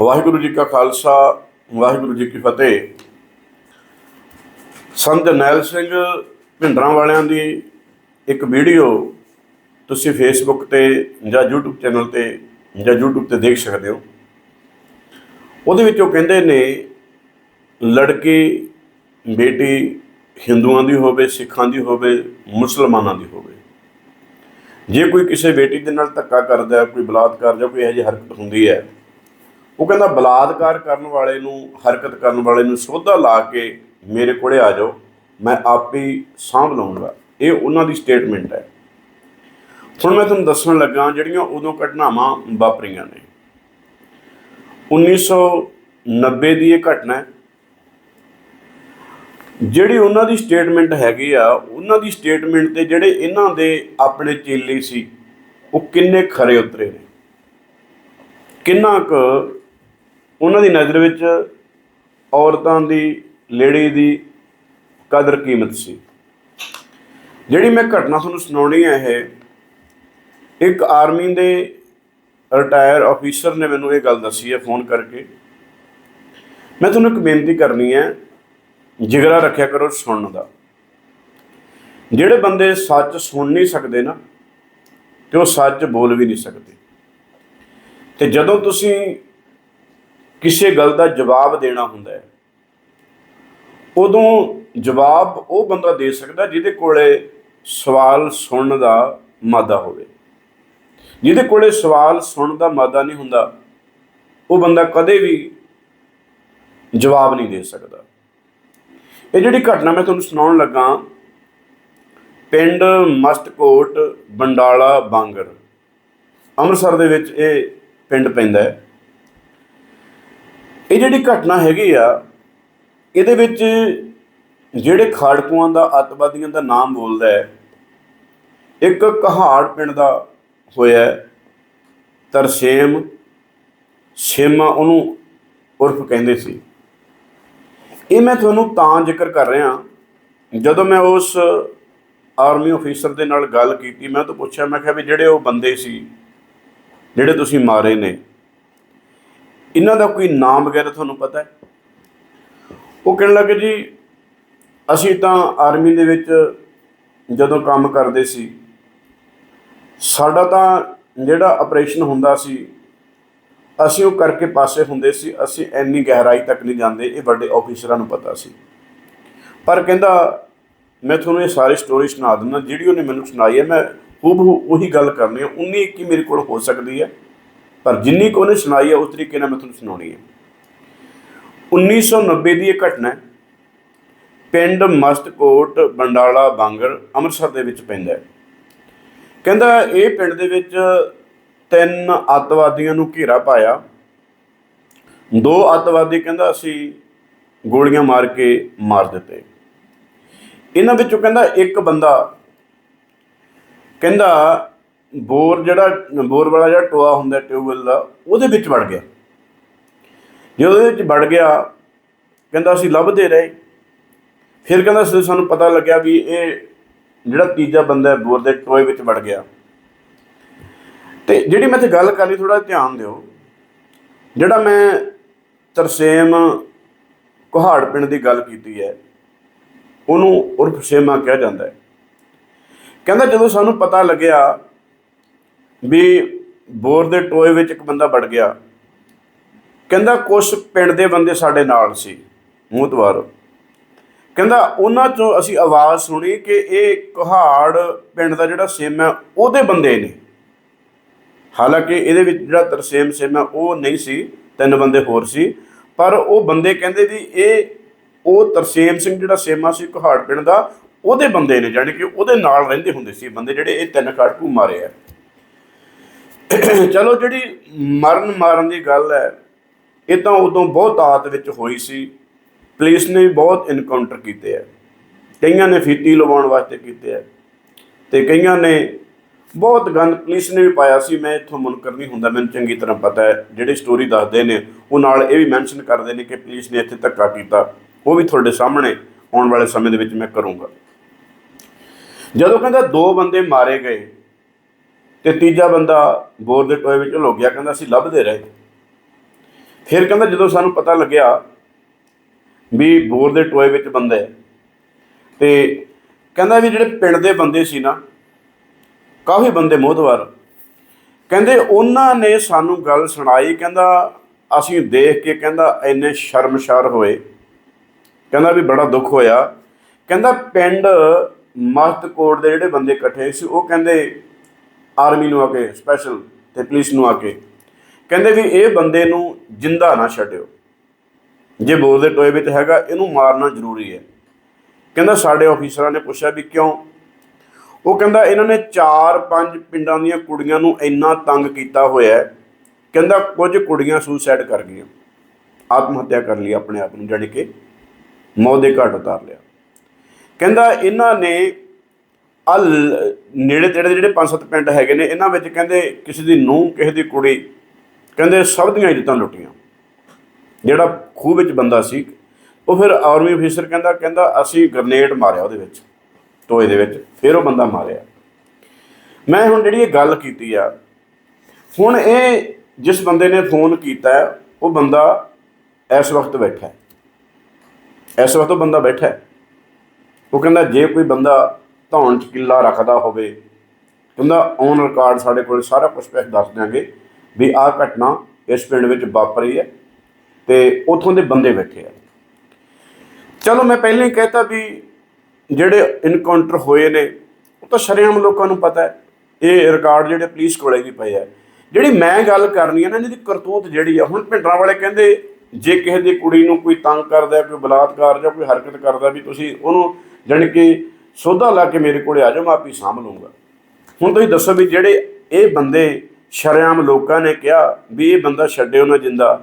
ਵਾਹਿਗੁਰੂ ਜੀ ਕਾ ਖਾਲਸਾ, ਵਾਹਿਗੁਰੂ ਜੀ ਕੀ ਫਤਿਹ। ਸੰਤ ਜਰਨੈਲ ਸਿੰਘ ਭਿੰਡਰਾਂ ਵਾਲਿਆਂ ਦੀ ਇੱਕ ਵੀਡੀਓ ਤੁਸੀਂ ਫੇਸਬੁੱਕ ਤੇ ਜਾਂ YouTube ਚੈਨਲ ਤੇ ਜਾਂ YouTube ਤੇ ਦੇਖ ਸਕਦੇ ਹੋ। ਉਹਦੇ ਵਿੱਚ ਉਹ ਕਹਿੰਦੇ ਨੇ, ਲੜਕੀ ਬੇਟੀ ਹਿੰਦੂਆਂ ਦੀ ਹੋਵੇ, ਸਿੱਖਾਂ ਦੀ ਹੋਵੇ, ਮੁਸਲਮਾਨਾਂ ਦੀ ਹੋਵੇ। ਜੇ ਕੋਈ ਕਿਸੇ ਬੇਟੀ ਦੇ ਨਾਲ ਧੱਕਾ ਕਰਦਾ, ਕੋਈ ਬਲਾਤਕਾਰ ਜਾਂ ਕੋਈ ਇਹੋ ਜਿਹੀ ਹਰਕਤ ਹੁੰਦੀ ਹੈ ਉਹ ਕਹਿੰਦਾ ਬਲਾਤਕਾਰ ਕਰਨ ਵਾਲੇ ਨੂੰ, ਹਰਕਤ ਕਰਨ ਵਾਲੇ ਨੂੰ ਸੋਧਾ ਲਾ ਕੇ ਮੇਰੇ ਕੋਲੇ ਆ ਜਾਓ, ਮੈਂ ਆਪੇ ਹੀ ਸਾਂਭ ਲਵਾਂਗਾ ਇਹ ਉਹਨਾਂ ਦੀ ਸਟੇਟਮੈਂਟ ਹੈ। ਹੁਣ ਮੈਂ ਤੁਹਾਨੂੰ ਦੱਸਣ ਲੱਗਾ ਜਿਹੜੀਆਂ ਉਦੋਂ ਘਟਨਾਵਾਂ ਵਾਪਰੀਆਂ ਨੇ। 1990 ਦੀ ਇਹ ਘਟਨਾ ਹੈ। ਜਿਹੜੀ ਉਹਨਾਂ ਦੀ ਸਟੇਟਮੈਂਟ ਹੈਗੀ ਆ, ਉਹਨਾਂ ਦੀ ਸਟੇਟਮੈਂਟ ਤੇ ਜਿਹੜੇ ਇਹਨਾਂ ਦੇ ਆਪਣੇ ਚੇਲੇ ਸੀ, ਉਹ ਕਿੰਨੇ ਖਰੇ ਉਤਰੇ ਨੇ? ਕਿੰਨਾ ਕੁ ਉਹਨਾਂ ਦੀ ਨਜ਼ਰ ਵਿੱਚ ਔਰਤਾਂ ਦੀ, ਲੇਡੀ ਦੀ ਕਦਰ ਕੀਮਤ ਸੀ। ਜਿਹੜੀ ਮੈਂ ਘਟਨਾ ਤੁਹਾਨੂੰ ਸੁਣਾਉਣੀ ਹੈ ਇਹ, ਇੱਕ ਆਰਮੀ ਦੇ ਰਿਟਾਇਰ ਅਫੀਸਰ ਨੇ ਮੈਨੂੰ ਇਹ ਗੱਲ ਦੱਸੀ ਹੈ ਫੋਨ ਕਰਕੇ। ਮੈਂ ਤੁਹਾਨੂੰ ਇੱਕ ਬੇਨਤੀ ਕਰਨੀ ਹੈ, ਜਿਗਰਾ ਰੱਖਿਆ ਕਰੋ ਸੁਣਨ ਦਾ। ਜਿਹੜੇ ਬੰਦੇ ਸੱਚ ਸੁਣ ਨਹੀਂ ਸਕਦੇ ਨਾ, ਤੇ ਉਹ ਸੱਚ ਬੋਲ ਵੀ ਨਹੀਂ ਸਕਦੇ। ਤੇ ਜਦੋਂ ਤੁਸੀਂ ਕਿਸੇ ਗੱਲ ਦਾ ਜਵਾਬ ਦੇਣਾ ਹੁੰਦਾ ਹੈ। ਉਦੋਂ ਜਵਾਬ ਉਹ ਬੰਦਾ ਦੇ ਸਕਦਾ ਜਿਹਦੇ ਕੋਲੇ ਸਵਾਲ ਸੁਣਨ ਦਾ ਮਾਦਾ ਹੋਵੇ। ਜਿਹਦੇ ਕੋਲੇ ਸਵਾਲ ਸੁਣਨ ਦਾ ਮਾਦਾ ਨਹੀਂ ਹੁੰਦਾ, ਉਹ ਬੰਦਾ ਕਦੇ ਵੀ ਜਵਾਬ ਨਹੀਂ ਦੇ ਸਕਦਾ। ਇਹ ਜਿਹੜੀ ਘਟਨਾ ਮੈਂ ਤੁਹਾਨੂੰ ਸੁਣਾਉਣ ਲੱਗਾ, ਪਿੰਡ ਮਸਤਕੋਟ, ਬੰਡਾਲਾ, ਬਾਂਗਰ। ਅੰਮ੍ਰਿਤਸਰ ਦੇ ਵਿੱਚ ਇਹ ਪਿੰਡ ਪੈਂਦਾ ਹੈ। ਇਹ ਜਿਹੜੀ ਘਟਨਾ ਹੈਗੀ ਆ, ਇਹਦੇ ਵਿੱਚ ਜਿਹੜੇ ਖਾੜਕੂਆਂ ਦਾ ਅੱਤਵਾਦੀਆਂ ਦਾ ਨਾਮ ਬੋਲਦਾ ਹੈ, ਇੱਕ ਕਹਾੜ ਪਿੰਡ ਦਾ ਹੋਇਆ ਤਰਸੇਮ, ਸੇਮਾ ਉਹਨੂੰ ਉਰਫ ਕਹਿੰਦੇ ਸੀ। ਇਹ ਮੈਂ ਤੁਹਾਨੂੰ ਤਾਂ ਜ਼ਿਕਰ ਕਰ ਰਿਹਾ, ਜਦੋਂ ਮੈਂ ਉਸ ਆਰਮੀ ਅਫੀਸਰ ਦੇ ਨਾਲ ਗੱਲ ਕੀਤੀ, ਮੈਂ ਤਾਂ ਪੁੱਛਿਆ, ਮੈਂ ਕਿਹਾ ਵੀ ਜਿਹੜੇ ਉਹ ਬੰਦੇ ਸੀ, ਜਿਹੜੇ ਤੁਸੀਂ ਮਾਰੇ ਨੇ ਇਹਨਾਂ ਦਾ ਕੋਈ ਨਾਮ ਵਗੈਰਾ ਤੁਹਾਨੂੰ ਪਤਾ ਹੈ? ਉਹ ਕਹਿਣ ਲੱਗੇ ਜੀ, ਅਸੀਂ ਤਾਂ ਆਰਮੀ ਦੇ ਵਿੱਚ ਜਦੋਂ ਕੰਮ ਕਰਦੇ ਸੀ, ਸਾਡਾ ਤਾਂ ਜਿਹੜਾ ਆਪਰੇਸ਼ਨ ਹੁੰਦਾ ਸੀ, ਅਸੀਂ ਉਹ ਕਰਕੇ ਪਾਸੇ ਹੁੰਦੇ ਸੀ, ਅਸੀਂ ਇੰਨੀ ਗਹਿਰਾਈ ਤੱਕ ਨਹੀਂ ਜਾਂਦੇ, ਇਹ ਵੱਡੇ ਆਫੀਸਰਾਂ ਨੂੰ ਪਤਾ ਸੀ। ਪਰ ਕਹਿੰਦਾ, ਮੈਂ ਤੁਹਾਨੂੰ ਇਹ ਸਾਰੀ ਸਟੋਰੀ ਸੁਣਾ ਦਿੰਦਾ, ਜਿਹੜੀ ਉਹਨੇ ਮੈਨੂੰ ਸੁਣਾਈ ਹੈ, ਮੈਂ ਹੂਬਹੂ ਉਹੀ ਗੱਲ ਕਰਨੀ ਹੈ, ਉਨੀ ਇੱਕ ਹੀ ਮੇਰੇ ਕੋਲ ਹੋ ਸਕਦੀ ਹੈ। ਪਰ ਜਿੰਨੀ ਕੁ ਉਹਨੇ ਸੁਣਾਈ ਹੈ ਉਸ ਤਰੀਕੇ ਨਾਲ ਮੈਂ ਤੁਹਾਨੂੰ ਸੁਣਾਉਣੀ ਹੈ 1990 ਦੀ ਇਹ ਘਟਨਾ ਹੈ। ਪਿੰਡ ਮਸਤਕੋਟ, ਬੰਡਾਲਾ, ਬਾਂਗਰ ਅੰਮ੍ਰਿਤਸਰ ਦੇ ਵਿੱਚ ਪੈਂਦਾ ਹੈ। ਕਹਿੰਦਾ ਇਹ ਪਿੰਡ ਦੇ ਵਿੱਚ ਤਿੰਨ ਅੱਤਵਾਦੀਆਂ ਨੂੰ ਘੇਰਾ ਪਾਇਆ। ਦੋ ਅੱਤਵਾਦੀ ਕਹਿੰਦਾ ਅਸੀਂ ਗੋਲੀਆਂ ਮਾਰ ਕੇ ਮਾਰ ਦਿੱਤੇ। ਇਹਨਾਂ ਵਿੱਚੋਂ ਕਹਿੰਦਾ ਇੱਕ ਬੰਦਾ ਕਹਿੰਦਾ ਬੋਰ ਜਿਹੜਾ, ਬੋਰ ਵਾਲਾ ਜਿਹੜਾ ਟੋਆ ਹੁੰਦਾ ਟਿਊਬਵੈਲ ਦਾ, ਉਹਦੇ ਵਿੱਚ ਵੜ ਗਿਆ। ਜਦੋਂ ਉਹਦੇ ਵਿੱਚ ਵੜ ਗਿਆ, ਕਹਿੰਦਾ ਅਸੀਂ ਲੱਭਦੇ ਰਹੇ। ਫਿਰ ਕਹਿੰਦਾ ਜਦੋਂ ਸਾਨੂੰ ਪਤਾ ਲੱਗਿਆ ਵੀ ਇਹ ਜਿਹੜਾ ਤੀਜਾ ਬੰਦਾ ਹੈ, ਬੋਰ ਦੇ ਟੋਏ ਵਿੱਚ ਵੜ ਗਿਆ। ਤੇ ਜਿਹੜੀ ਮੈਂ ਤੇ ਗੱਲ ਕਰਨੀ ਥੋੜਾ ਧਿਆਨ ਦਿਓ। ਜਿਹੜਾ ਮੈਂ ਤਰਸੇਮ ਕੁਹਾੜ ਪਿੰਡ ਦੀ ਗੱਲ ਕੀਤੀ ਹੈ, ਉਹਨੂੰ ਉਰਫ ਸੇਮਾ ਕਿਹਾ ਜਾਂਦਾ ਹੈ। ਕਹਿੰਦਾ ਜਦੋਂ ਸਾਨੂੰ ਪਤਾ ਲੱਗਿਆ ਵੀ ਬੋਰ ਦੇ ਟੋਏ ਵਿੱਚ ਇੱਕ ਬੰਦਾ ਵੜ ਗਿਆ। ਕਹਿੰਦਾ ਕੁਝ ਪਿੰਡ ਦੇ ਬੰਦੇ ਸਾਡੇ ਨਾਲ ਸੀ ਮੂਤਵਾਰ ਕਹਿੰਦਾ, ਉਹਨਾਂ ਚੋਂ ਅਸੀਂ ਆਵਾਜ਼ ਸੁਣੀ ਕਿ ਇਹ ਕੁਹਾੜ ਪਿੰਡ ਦਾ ਜਿਹੜਾ ਸੇਮ ਹੈ, ਉਹਦੇ ਬੰਦੇ ਨੇ। ਹਾਲਾਂਕਿ ਇਹਦੇ ਵਿੱਚ ਜਿਹੜਾ ਤਰਸੇਮ ਸੇਮ ਹੈ, ਉਹ ਨਹੀਂ ਸੀ, ਤਿੰਨ ਬੰਦੇ ਹੋਰ ਸੀ। ਪਰ ਉਹ ਬੰਦੇ ਕਹਿੰਦੇ ਵੀ ਇਹ, ਉਹ ਤਰਸੇਮ ਸਿੰਘ ਜਿਹੜਾ ਸੇਮਾ ਸੀ, ਕੁਹਾੜ ਪਿੰਡ ਦਾ, ਉਹਦੇ ਬੰਦੇ ਨੇ, ਜਾਣੀ ਕਿ ਉਹਦੇ ਨਾਲ ਰਹਿੰਦੇ ਹੁੰਦੇ ਸੀ। ਬੰਦੇ ਜਿਹੜੇ ਇਹ ਤਿੰਨ ਖਾੜਕੂ ਮਾਰੇ ਆ। ਚਲੋ ਜਿਹੜੀ ਮਰਨ ਮਾਰਨ ਦੀ ਗੱਲ ਹੈ, ਇਹ ਤਾਂ ਉਦੋਂ ਬਹੁਤ ਆਤ ਵਿੱਚ ਹੋਈ ਸੀ। ਪੁਲਿਸ ਨੇ ਵੀ ਬਹੁਤ ਇਨਕਾਊਂਟਰ ਕੀਤੇ ਆ। ਕਈਆਂ ਨੇ ਫੀਤੀ ਲਵਾਉਣ ਵਾਸਤੇ ਕੀਤੇ ਆ। ਤੇ ਕਈਆਂ ਨੇ ਬਹੁਤ ਗੰਦ ਪੁਲਿਸ ਨੇ ਵੀ ਪਾਇਆ ਸੀ। ਮੈਂ ਇੱਥੋਂ ਮੁਨਕਰ ਨਹੀਂ ਹੁੰਦਾ, ਮੈਨੂੰ ਚੰਗੀ ਤਰ੍ਹਾਂ ਪਤਾ ਹੈ। ਜਿਹੜੀ ਸਟੋਰੀ ਦੱਸਦੇ ਨੇ, ਉਹ ਨਾਲ ਇਹ ਵੀ ਮੈਂਸ਼ਨ ਕਰਦੇ ਨੇ ਕਿ ਪੁਲਿਸ ਨੇ ਇੱਥੇ ਧੱਕਾ ਕੀਤਾ। ਉਹ ਵੀ ਤੁਹਾਡੇ ਸਾਹਮਣੇ ਆਉਣ ਵਾਲੇ ਸਮੇਂ ਦੇ ਵਿੱਚ ਮੈਂ ਕਰੂੰਗਾ। ਜਦੋਂ ਕਹਿੰਦਾ ਦੋ ਬੰਦੇ ਮਾਰੇ ਗਏ ਤੇ ਤੀਜਾ ਬੰਦਾ ਬੋਰ ਦੇ ਟੋਏ ਵਿੱਚ ਲੁਕ ਗਿਆ, ਕਹਿੰਦਾ, ਅਸੀਂ ਲੱਭਦੇ ਰਹੇ। ਫਿਰ ਕਹਿੰਦਾ, ਜਦੋਂ ਸਾਨੂੰ ਪਤਾ ਲੱਗਿਆ ਵੀ ਬੋਰ ਦੇ ਟੋਏ ਵਿੱਚ ਬੰਦੇ ਹੈ, ਤੇ ਕਹਿੰਦਾ ਵੀ ਜਿਹੜੇ ਪਿੰਡ ਦੇ ਬੰਦੇ ਸੀ ਨਾ, ਕਾਫੀ ਬੰਦੇ ਮੋਹਤਵਾਰ। ਕਹਿੰਦੇ, ਉਹਨਾਂ ਨੇ ਸਾਨੂੰ ਗੱਲ ਸੁਣਾਈ, ਕਹਿੰਦਾ, ਅਸੀਂ ਦੇਖ ਕੇ, ਕਹਿੰਦਾ, ਇੰਨੇ ਸ਼ਰਮਸ਼ਾਰ ਹੋਏ। ਕਹਿੰਦਾ ਵੀ ਬੜਾ ਦੁੱਖ ਹੋਇਆ। ਕਹਿੰਦਾ, ਪਿੰਡ ਮਸਤਕੋਟ ਦੇ ਜਿਹੜੇ ਬੰਦੇ ਇਕੱਠੇ ਸੀ, ਉਹ ਕਹਿੰਦੇ ਆਰਮੀ ਨੂੰ ਆ ਕੇ, ਸਪੈਸ਼ਲ ਤੇ ਪੁਲਿਸ ਨੂੰ ਆ ਕੇ। ਕਹਿੰਦੇ ਵੀ ਇਹ ਬੰਦੇ ਨੂੰ ਜਿੰਦਾ ਨਾ ਛੱਡਿਓ। ਜੇ ਬੋਰ ਦੇ ਟੋਏ ਵਿੱਚ ਹੈਗਾ, ਇਹਨੂੰ ਮਾਰਨਾ ਜ਼ਰੂਰੀ ਹੈ। ਕਹਿੰਦਾ ਸਾਡੇ ਆਫੀਸਰਾਂ ਨੇ ਪੁੱਛਿਆ ਵੀ ਕਿਉਂ? ਉਹ ਕਹਿੰਦਾ ਇਹਨਾਂ ਨੇ 4-5 ਪਿੰਡਾਂ ਦੀਆਂ ਕੁੜੀਆਂ ਨੂੰ ਇੰਨਾ ਤੰਗ ਕੀਤਾ ਹੋਇਆ ਕਹਿੰਦਾ ਕੁਝ ਕੁੜੀਆਂ ਸੁਸਾਈਡ ਕਰ ਗਈਆਂ। ਆਤਮ ਹੱਤਿਆ ਕਰ ਲਈ ਆਪਣੇ ਆਪ ਨੂੰ, ਜਾਣੀ ਕਿ ਮੌਤ ਦੇ ਘਾਟ ਉਤਾਰ ਲਿਆ। ਕਹਿੰਦਾ ਇਹਨਾਂ ਨੇ ਅਲ ਨੇੜੇ ਤੇੜੇ ਜਿਹੜੇ ਪੰਜ ਸੱਤ ਪਿੰਡ ਹੈਗੇ ਨੇ, ਇਹਨਾਂ ਵਿੱਚ ਕਹਿੰਦੇ ਕਿਸੇ ਦੀ ਨੂੰਹ, ਕਿਸੇ ਦੀ ਕੁੜੀ, ਕਹਿੰਦੇ ਸਭ ਦੀਆਂ ਇੱਜ਼ਤਾਂ ਲੁੱਟੀਆਂ। ਜਿਹੜਾ ਖੂਹ ਵਿੱਚ ਬੰਦਾ ਸੀ, ਉਹ ਫਿਰ ਆਰਮੀ ਅਫੀਸਰ ਕਹਿੰਦਾ ਕਹਿੰਦਾ ਅਸੀਂ ਗ੍ਰਨੇਡ ਮਾਰਿਆ ਉਹਦੇ ਵਿੱਚ, ਟੋਏ ਦੇ ਵਿੱਚ, ਫਿਰ ਉਹ ਬੰਦਾ ਮਾਰਿਆ। ਮੈਂ ਹੁਣ ਜਿਹੜੀ ਇਹ ਗੱਲ ਕੀਤੀ ਆ, ਹੁਣ ਇਹ ਜਿਸ ਬੰਦੇ ਨੇ ਫੋਨ ਕੀਤਾ, ਉਹ ਬੰਦਾ ਇਸ ਵਕਤ ਬੈਠਾ ਹੈ। ਇਸ ਵਕਤ ਉਹ ਬੰਦਾ ਬੈਠਾ ਹੈ। ਉਹ ਕਹਿੰਦਾ, ਜੇ ਕੋਈ ਬੰਦਾ ਧੌਣ ਚ ਕਿੱਲਾ ਰੱਖਦਾ ਹੋਵੇ। ਕਹਿੰਦਾ ਔਨ ਰਿਕਾਰਡ ਸਾਡੇ ਕੋਲ ਸਾਰਾ ਕੁਝ ਪੈਸ ਦੱਸ ਦਿਆਂਗੇ ਵੀ ਆਹ ਘਟਨਾ ਇਸ ਪਿੰਡ ਵਿੱਚ ਵਾਪਰੀ ਹੈ ਤੇ ਉਥੋਂ ਦੇ ਬੰਦੇ ਬੈਠੇ ਆ। ਚਲੋ, ਮੈਂ ਪਹਿਲਾਂ ਹੀ ਕਹਿਤਾ ਵੀ ਜਿਹੜੇ ਇਨਕਾਊਂਟਰ ਹੋਏ ਨੇ, ਉਹ ਤਾਂ ਸ਼ਰੇਆਮ ਲੋਕਾਂ ਨੂੰ ਪਤਾ ਹੈ। ਇਹ ਰਿਕਾਰਡ ਜਿਹੜੇ ਪੁਲਿਸ ਕੋਲੇ ਵੀ ਪਏ ਆ। ਜਿਹੜੀ ਮੈਂ ਗੱਲ ਕਰਨੀ ਹੈ ਨਾ, ਇਹਨਾਂ ਦੀ ਕਰਤੂਤ ਜਿਹੜੀ ਆ, ਹੁਣ ਭਿੰਡਰਾਂ ਵਾਲੇ ਕਹਿੰਦੇ, ਜੇ ਕਿਸੇ ਦੀ ਕੁੜੀ ਨੂੰ ਕੋਈ ਤੰਗ ਕਰਦਾ, ਕੋਈ ਬਲਾਤਕਾਰ ਜਾਂ ਕੋਈ ਹਰਕਤ ਕਰਦਾ ਵੀ ਤੁਸੀਂ ਉਹਨੂੰ ਜਾਣੀ ਕਿ ਸੋਧਾ ਲਾ ਕੇ ਮੇਰੇ ਕੋਲੇ ਆ ਜਾਓ, ਮੈਂ ਆਪੀ ਸਾਂਭ ਲੂੰਗਾ ਹੁਣ ਤੁਸੀਂ ਦੱਸੋ ਵੀ ਜਿਹੜੇ ਇਹ ਬੰਦੇ ਸ਼ਰੇਆਮ ਲੋਕਾਂ ਨੇ ਕਿਹਾ ਵੀ ਇਹ ਬੰਦਾ ਛੱਡਿਓ ਨਾ ਜਿੰਦਾ,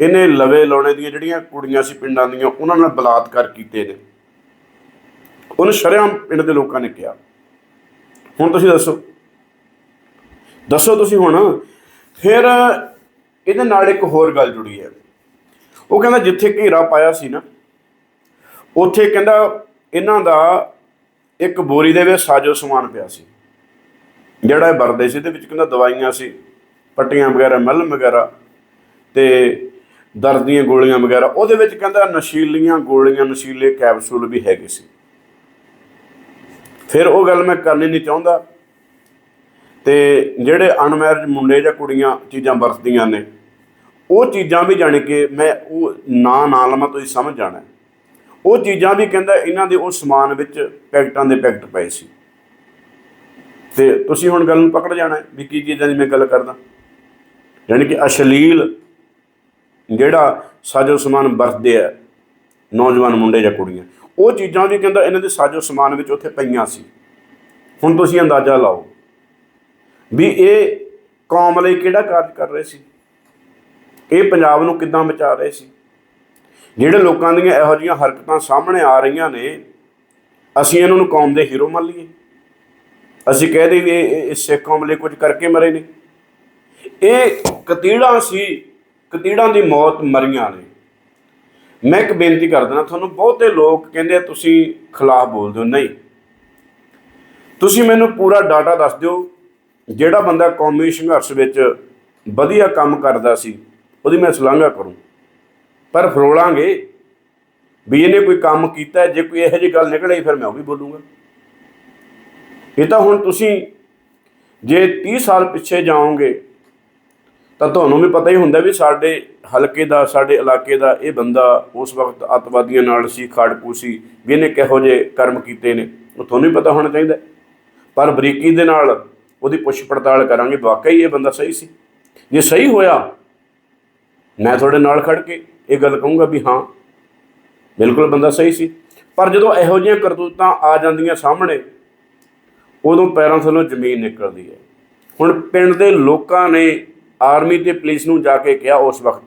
ਇਹਨੇ ਲਵੇ ਲਾਉਣੇ ਦੀਆਂ ਜਿਹੜੀਆਂ ਕੁੜੀਆਂ ਸੀ ਪਿੰਡਾਂ ਦੀਆਂ, ਉਹਨਾਂ ਨਾਲ ਬਲਾਤਕਾਰ ਕੀਤੇ ਨੇ। ਉਹਨੂੰ ਸ਼ਰੇਆਮ ਪਿੰਡ ਦੇ ਲੋਕਾਂ ਨੇ ਕਿਹਾ। ਹੁਣ ਤੁਸੀਂ ਦੱਸੋ। ਦੱਸੋ ਤੁਸੀਂ ਹੁਣ, ਫਿਰ ਇਹਦੇ ਨਾਲ ਇੱਕ ਹੋਰ ਗੱਲ ਜੁੜੀ ਹੈ। ਉਹ ਕਹਿੰਦਾ ਜਿੱਥੇ ਘੇਰਾ ਪਾਇਆ ਸੀ ਨਾ, ਉੱਥੇ ਕਹਿੰਦਾ ਇਹਨਾਂ ਦਾ ਇੱਕ ਬੋਰੀ ਦੇ ਵਿੱਚ ਸਾਜੋ ਸਮਾਨ ਪਿਆ ਸੀ। ਜਿਹੜਾ ਇਹ ਵਰਦੇ ਸੀ, ਇਹਦੇ ਵਿੱਚ ਕਹਿੰਦਾ ਦਵਾਈਆਂ ਸੀ, ਪੱਟੀਆਂ ਵਗੈਰਾ ਮਲਮ ਵਗੈਰਾ ਤੇ ਦਰਦ ਦੀਆਂ ਗੋਲੀਆਂ ਵਗੈਰਾ, ਉਹਦੇ ਵਿੱਚ ਕਹਿੰਦਾ ਨਸ਼ੀਲੀਆਂ ਗੋਲੀਆਂ, ਨਸ਼ੀਲੇ ਕੈਪਸੂਲ ਵੀ ਹੈਗੇ ਸੀ। ਫਿਰ ਉਹ ਗੱਲ ਮੈਂ ਕਰਨੀ ਨਹੀਂ ਚਾਹੁੰਦਾ। ਤੇ ਜਿਹੜੇ ਅਨਮੈਰਿਜ ਮੁੰਡੇ ਜਾਂ ਕੁੜੀਆਂ ਚੀਜ਼ਾਂ ਵਰਤਦੀਆਂ ਨੇ, ਉਹ ਚੀਜ਼ਾਂ ਵੀ ਜਾਣ ਕੇ ਮੈਂ ਉਹ ਨਾਂ ਨਾ ਲਵਾਂ ਤੁਸੀਂ ਸਮਝ ਜਾਣਾ। ਉਹ ਚੀਜ਼ਾਂ ਵੀ ਕਹਿੰਦਾ ਇਹਨਾਂ ਦੇ ਉਹ ਸਮਾਨ ਵਿੱਚ ਪੈਕਟਾਂ ਦੇ ਪੈਕਟ ਪਏ ਸੀ। ਤੇ ਤੁਸੀਂ ਹੁਣ ਗੱਲ ਨੂੰ ਪਕੜ ਜਾਣਾ ਵੀ ਕੀ ਚੀਜ਼ਾਂ ਦੀ ਮੈਂ ਗੱਲ ਕਰਦਾ। ਯਾਨੀ ਕਿ ਅਸ਼ਲੀਲ ਜਿਹੜਾ ਸਾਜੋ ਸਮਾਨ ਵਰਤਦੇ ਆ, ਨੌਜਵਾਨ ਮੁੰਡੇ ਜਾਂ ਕੁੜੀਆਂ, ਉਹ ਚੀਜ਼ਾਂ ਵੀ ਕਹਿੰਦਾ ਇਹਨਾਂ ਦੇ ਸਾਜੋ ਸਮਾਨ ਵਿੱਚ ਉੱਥੇ ਪਈਆਂ ਸੀ। ਹੁਣ ਤੁਸੀਂ ਅੰਦਾਜ਼ਾ ਲਾਓ ਵੀ ਇਹ ਕੌਮ ਲਈ ਕਿਹੜਾ ਕਾਰਜ ਕਰ ਰਹੇ ਸੀ? ਇਹ ਪੰਜਾਬ ਨੂੰ ਕਿੱਦਾਂ ਬਚਾ ਰਹੇ ਸੀ? ਜਿਹੜੇ ਲੋਕਾਂ ਦੀਆਂ ਇਹੋ ਜਿਹੀਆਂ ਹਰਕਤਾਂ ਸਾਹਮਣੇ ਆ ਰਹੀਆਂ ਨੇ, ਅਸੀਂ ਇਹਨਾਂ ਨੂੰ ਕੌਮ ਦੇ ਹੀਰੋ ਮੰਨ ਲਈਏ। ਅਸੀਂ ਕਹਿ ਦਈਏ ਵੀ ਇਹ ਸਿੱਖ ਕੌਮ ਲਈ ਕੁਝ ਕਰਕੇ ਮਰੇ ਨੇ। ਇਹ ਕਤੀੜਾਂ ਸੀ, ਕਤੀੜਾਂ ਦੀ ਮੌਤ ਮਰੀਆਂ ਨੇ। ਮੈਂ ਇੱਕ ਬੇਨਤੀ ਕਰ ਦਿੰਦਾ, ਤੁਹਾਨੂੰ ਬਹੁਤੇ ਲੋਕ ਕਹਿੰਦੇ ਤੁਸੀਂ ਖਿਲਾਫ ਬੋਲਦੇ ਹੋ। ਨਹੀਂ। ਤੁਸੀਂ ਮੈਨੂੰ ਪੂਰਾ ਡਾਟਾ ਦੱਸ ਦਿਓ, ਜਿਹੜਾ ਬੰਦਾ ਕੌਮੀ ਸੰਘਰਸ਼ ਵਿੱਚ ਵਧੀਆ ਕੰਮ ਕਰਦਾ ਸੀ, ਉਹਦੀ ਮੈਂ ਸ਼ਲਾਘਾ ਕਰੂੰ। ਪਰ ਫਰੋਲਾਂਗੇ ਵੀ ਇਹਨੇ ਕੋਈ ਕੰਮ ਕੀਤਾ, ਜੇ ਕੋਈ ਇਹੋ ਜਿਹੀ ਗੱਲ ਨਿਕਲੇ ਫਿਰ ਮੈਂ ਉਹ ਵੀ ਬੋਲੂੰਗਾ। ਇਹ ਤਾਂ ਹੁਣ ਤੁਸੀਂ ਜੇ 30 ਸਾਲ ਪਿੱਛੇ ਜਾਓਗੇ, ਤਾਂ ਤੁਹਾਨੂੰ ਵੀ ਪਤਾ ਹੀ ਹੁੰਦਾ ਵੀ ਸਾਡੇ ਹਲਕੇ ਦਾ, ਸਾਡੇ ਇਲਾਕੇ ਦਾ ਇਹ ਬੰਦਾ ਉਸ ਵਕਤ ਅੱਤਵਾਦੀਆਂ ਨਾਲ ਸੀ, ਖਾੜਕੂ ਸੀ, ਵੀ ਇਹਨੇ ਕਿਹੋ ਜਿਹੇ ਕਰਮ ਕੀਤੇ ਨੇ, ਉਹ ਤੁਹਾਨੂੰ ਵੀ ਪਤਾ ਹੋਣਾ ਚਾਹੀਦਾ। ਪਰ ਬਰੀਕੀ ਦੇ ਨਾਲ ਉਹਦੀ ਪੁੱਛ ਪੜਤਾਲ ਕਰਾਂਗੇ, ਵਾਕਈ ਇਹ ਬੰਦਾ ਸਹੀ ਸੀ? ਜੇ ਸਹੀ ਹੋਇਆ, ਮੈਂ ਤੁਹਾਡੇ ਨਾਲ ਖੜ ਕੇ ਇਹ ਗੱਲ ਕਹੂੰਗਾ ਵੀ ਹਾਂ, ਬਿਲਕੁਲ ਬੰਦਾ ਸਹੀ ਸੀ। ਪਰ ਜਦੋਂ ਇਹੋ ਜਿਹੀਆਂ ਕਰਤੂਤਾਂ ਆ ਜਾਂਦੀਆਂ ਸਾਹਮਣੇ, ਉਦੋਂ ਪੈਰਾਂ ਥੱਲੋਂ ਜ਼ਮੀਨ ਨਿਕਲਦੀ ਹੈ। ਹੁਣ ਪਿੰਡ ਦੇ ਲੋਕਾਂ ਨੇ ਆਰਮੀ ਤੇ ਪੁਲਿਸ ਨੂੰ ਜਾ ਕੇ ਕਿਹਾ ਉਸ ਵਕਤ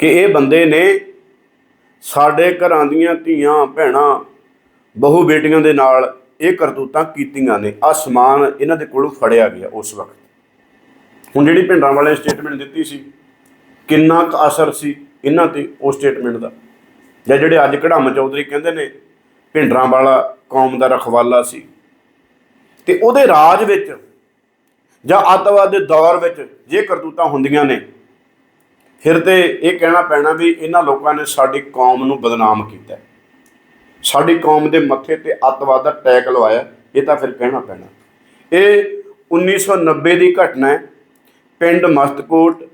ਕਿ ਇਹ ਬੰਦੇ ਨੇ ਸਾਡੇ ਘਰਾਂ ਦੀਆਂ ਧੀਆਂ, ਭੈਣਾਂ, ਬਹੂ ਬੇਟੀਆਂ ਦੇ ਨਾਲ ਇਹ ਕਰਤੂਤਾਂ ਕੀਤੀਆਂ ਨੇ। ਆ ਸਮਾਨ ਇਹਨਾਂ ਦੇ ਕੋਲੋਂ ਫੜਿਆ ਗਿਆ ਉਸ ਵਕਤ। ਹੁਣ ਜਿਹੜੀ ਪਿੰਡਾਂ ਵਾਲਿਆਂ ਸਟੇਟਮੈਂਟ ਦਿੱਤੀ ਸੀ ਕਿੰਨਾ ਕੁ ਅਸਰ ਸੀ ਇਹਨਾਂ ਤੇ ਉਹ ਸਟੇਟਮੈਂਟ ਦਾ। ਜਾਂ ਜਿਹੜੇ ਅੱਜ ਕਢਾਮ ਚੌਧਰੀ ਕਹਿੰਦੇ ਨੇ, ਭਿੰਡਰਾਂ ਵਾਲਾ ਕੌਮ ਦਾ ਰਖਵਾਲਾ ਸੀ। ਤੇ ਉਹਦੇ ਰਾਜ ਵਿੱਚ ਜਾਂ ਅੱਤਵਾਦ ਦੇ ਦੌਰ ਵਿੱਚ ਜੇ ਕਰਤੂਤਾਂ ਹੁੰਦੀਆਂ ਨੇ, ਫਿਰ ਤੇ ਇਹ ਕਹਿਣਾ ਪੈਣਾ ਵੀ ਇਹਨਾਂ ਲੋਕਾਂ ਨੇ ਸਾਡੀ ਕੌਮ ਨੂੰ ਬਦਨਾਮ ਕੀਤਾ ਸਾਡੀ ਕੌਮ ਦੇ ਮੱਥੇ ਤੇ ਅੱਤਵਾਦ ਦਾ ਟੈਗ ਲਵਾਇਆ ਇਹ ਤਾਂ ਫਿਰ ਕਹਿਣਾ ਪੈਣਾ। ਇਹ 1990 ਦੀ ਘਟਨਾ ਹੈ, ਪਿੰਡ ਮਸਤਕੋਟ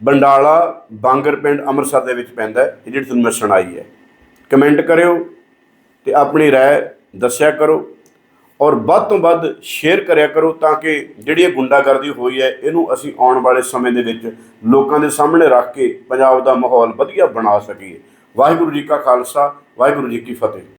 ਬੰਡਾਲਾ ਬਾਂਗਰ ਪਿੰਡ ਅੰਮ੍ਰਿਤਸਰ ਦੇ ਵਿੱਚ ਪੈਂਦਾ ਹੈ ਇਹ ਜਿਹੜੀ ਤੁਹਾਨੂੰ ਮੈਂ ਸੁਣਾਈ ਹੈ ਕਮੈਂਟ ਕਰਿਓ ਤੇ ਆਪਣੀ رائے ਦੱਸਿਆ ਕਰੋ ਔਰ ਵੱਧ ਤੋਂ ਵੱਧ ਸ਼ੇਅਰ ਕਰਿਆ ਕਰੋ ਤਾਂ ਕਿ ਜਿਹੜੀ ਇਹ ਗੁੰਡਾਗਰਦੀ ਹੋਈ ਹੈ ਇਹਨੂੰ ਅਸੀਂ ਆਉਣ ਵਾਲੇ ਸਮੇਂ ਦੇ ਵਿੱਚ ਲੋਕਾਂ ਦੇ ਸਾਹਮਣੇ ਰੱਖ ਕੇ ਪੰਜਾਬ ਦਾ ਮਾਹੌਲ ਵਧੀਆ ਬਣਾ ਸਕੀਏ ਵਾਹਿਗੁਰੂ ਜੀ ਕਾ ਖਾਲਸਾ ਵਾਹਿਗੁਰੂ ਜੀ ਕੀ ਫਤਿਹ